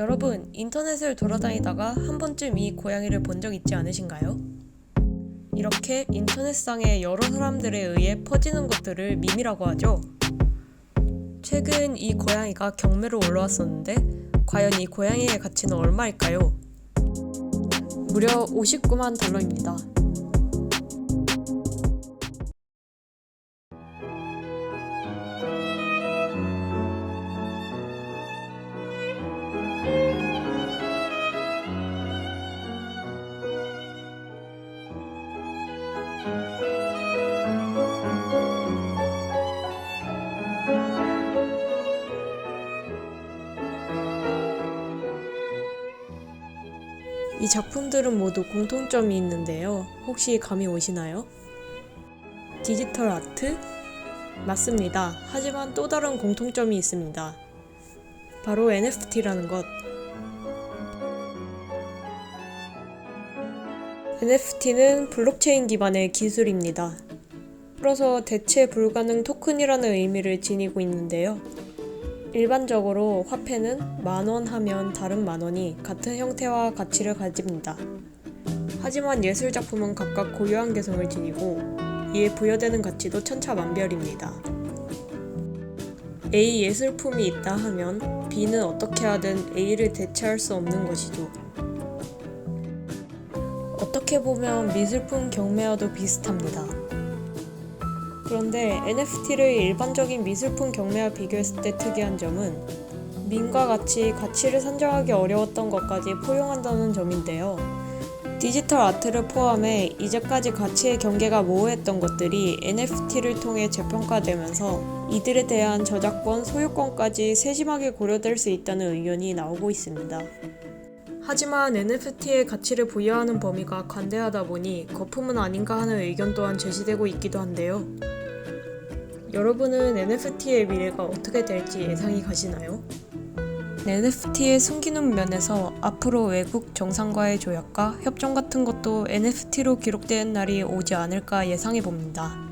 여러분, 인터넷을 돌아다니다가 한 번쯤 이 고양이를 본 적 있지 않으신가요? 이렇게 인터넷상의 여러 사람들에 의해 퍼지는 것들을 밈이라고 하죠. 최근 이 고양이가 경매로 올라왔었는데 과연 이 고양이의 가치는 얼마일까요? 무려 59만 달러입니다. 이 작품들은 모두 공통점이 있는데요. 혹시 감이 오시나요? 디지털 아트? 맞습니다. 하지만 또 다른 공통점이 있습니다. 바로 NFT라는 것. NFT는 블록체인 기반의 기술입니다. 풀어서 대체 불가능 토큰이라는 의미를 지니고 있는데요. 일반적으로 화폐는 만 원 하면 다른 만 원이 같은 형태와 가치를 가집니다. 하지만 예술 작품은 각각 고유한 개성을 지니고 이에 부여되는 가치도 천차만별입니다. A 예술품이 있다 하면 B는 어떻게 하든 A를 대체할 수 없는 것이죠. 어떻게 보면 미술품 경매와도 비슷합니다. 그런데 NFT를 일반적인 미술품 경매와 비교했을 때 특이한 점은 민과 같이 가치를 산정하기 어려웠던 것까지 포용한다는 점인데요. 디지털 아트를 포함해 이제까지 가치의 경계가 모호했던 것들이 NFT를 통해 재평가되면서 이들에 대한 저작권, 소유권까지 세심하게 고려될 수 있다는 의견이 나오고 있습니다. 하지만 NFT의 가치를 부여하는 범위가 관대하다 보니 거품은 아닌가 하는 의견 또한 제시되고 있기도 한데요. 여러분은 NFT의 미래가 어떻게 될지 예상이 가시나요? NFT의 숨기는 면에서 앞으로 외국 정상과의 조약과 협정 같은 것도 NFT로 기록되는 날이 오지 않을까 예상해 봅니다.